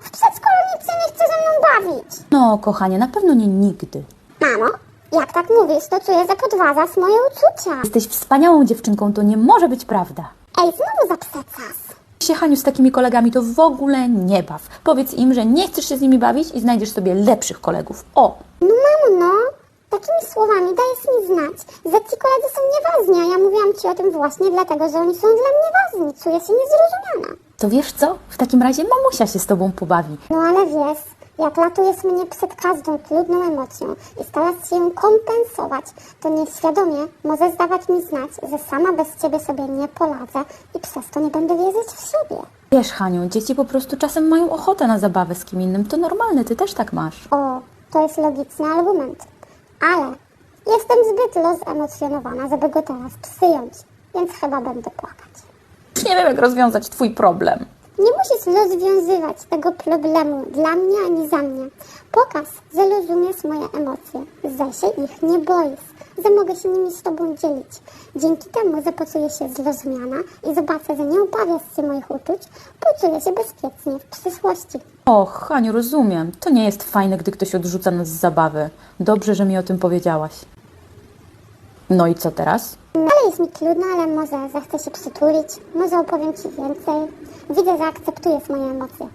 w przedszkolu nikt się nie chce ze mną bawić. No, kochanie, na pewno nie nigdy. Mamo, jak tak mówisz, to czuję, że podważasz moje uczucia. Jesteś wspaniałą dziewczynką, to nie może być prawda. Ej, znowu zapsecasz. się, Haniu, z takimi kolegami to w ogóle nie baw. Powiedz im, że nie chcesz się z nimi bawić i znajdziesz sobie lepszych kolegów. O! No mamo, no, takimi słowami dajesz mi znać, że ci koledzy są nieważni, a ja mówiłam ci o tym właśnie dlatego, że oni są dla mnie ważni. Czuję się niezrozumiana. To wiesz co? W takim razie mamusia się z tobą pobawi. No ale wiesz, jak latujesz mnie przed każdą trudną emocją i starasz się ją kompensować, to nieświadomie możesz dawać mi znać, że sama bez ciebie sobie nie poradzę i przez to nie będę wierzyć w siebie. Wiesz, Haniu, dzieci po prostu czasem mają ochotę na zabawę z kim innym. To normalne, ty też tak masz. O, to jest logiczny argument. Ale jestem zbyt rozemocjonowana, żeby go teraz przyjąć, więc chyba będę płakać. Nie wiem, jak rozwiązać twój problem. Nie musisz rozwiązywać tego problemu dla mnie ani za mnie. Pokaż, że rozumiesz moje emocje, że się ich nie boisz, że mogę się nimi z tobą dzielić. Dzięki temu, że poczuję się zrozumiana i zobaczę, że nie obawiasz się moich uczuć, poczuję się bezpiecznie w przyszłości. Och, Haniu, rozumiem. To nie jest fajne, gdy ktoś odrzuca nas z zabawy. Dobrze, że mi o tym powiedziałaś. No i co teraz? Ale jest mi trudno, ale może zechcę się przytulić, może opowiem ci więcej. Widzę, że akceptujesz moje emocje.